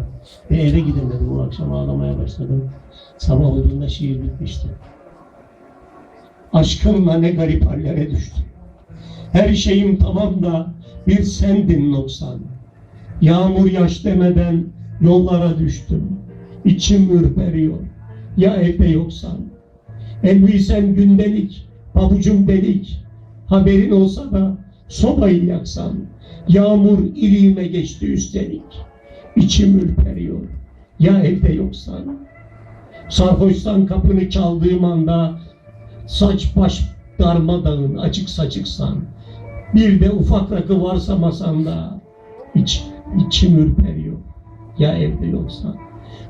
sonra bir eve gidin dedim. O akşam ağlamaya başladım. Sabah olduğunda şiir bitmişti. Aşkınla ne garip hallere düştüm. Her şeyim tamam da bir sendin noksan. Yağmur yaş demeden yollara düştüm. İçim ürperiyor. Ya evde yoksan. Elbisem gündelik, pabucum delik. Haberin olsa da sobayı yaksan. Yağmur iliğime geçti üstelik. İçim ürperiyor. Ya evde yoksan. Sarhoştan kapını çaldığım anda saç baş darmadağın açık saçıksan. Bir de ufak rakı varsa masanda iç, içim ürperiyor. Ya evde yoksa.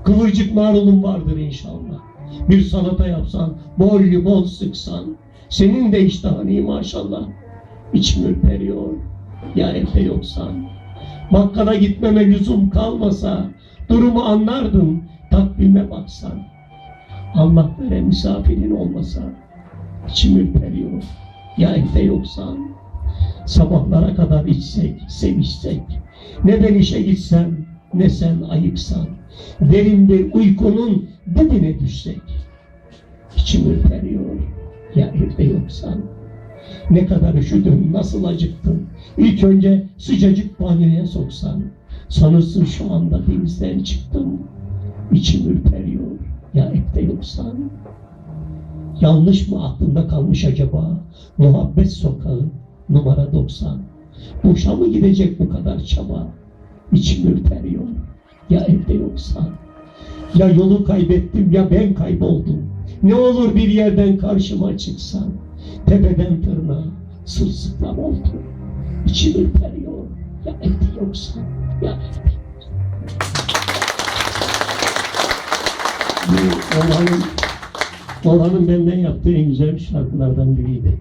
Kıvırcık marulun vardır inşallah. Bir salata yapsan, bol bol sıksan. Senin de iştahın iyi maşallah. İçim ürperiyor. Ya evde yoksan. Bakkala gitmeme lüzum kalmasa, durumu anlardım, takvime baksan. Allah vere misafirin olmasa, içim ürperiyor. Ya evde yoksan. Sabahlara kadar içsek, sevişsek. Ne ben işe gitsem, ne sen ayıksan. Derin bir uykunun dibine düşsek. İçim ürperiyor. Ya evde yoksan. Ne kadar üşüdüm, nasıl acıktım. İlk önce sıcacık banyoya soksan. Sanırsın şu anda denizden çıktım. İçim ürperiyor. Ya evde yoksan. Yanlış mı aklında kalmış acaba? Muhabbet sokağı numara 90. Boşa mı gidecek bu kadar çaba? İçim ürperiyor. Ya evde yoksan. Ya yolu kaybettim ya ben kayboldum. Ne olur bir yerden karşıma çıksan. Tepeden tırnağa sırsıklam oldu. İçim ürperiyor. Ya evde yoksan. Ya evde Bu Orhan'ın Orhan'ın benden yaptığı en güzel şarkılardan biriydi.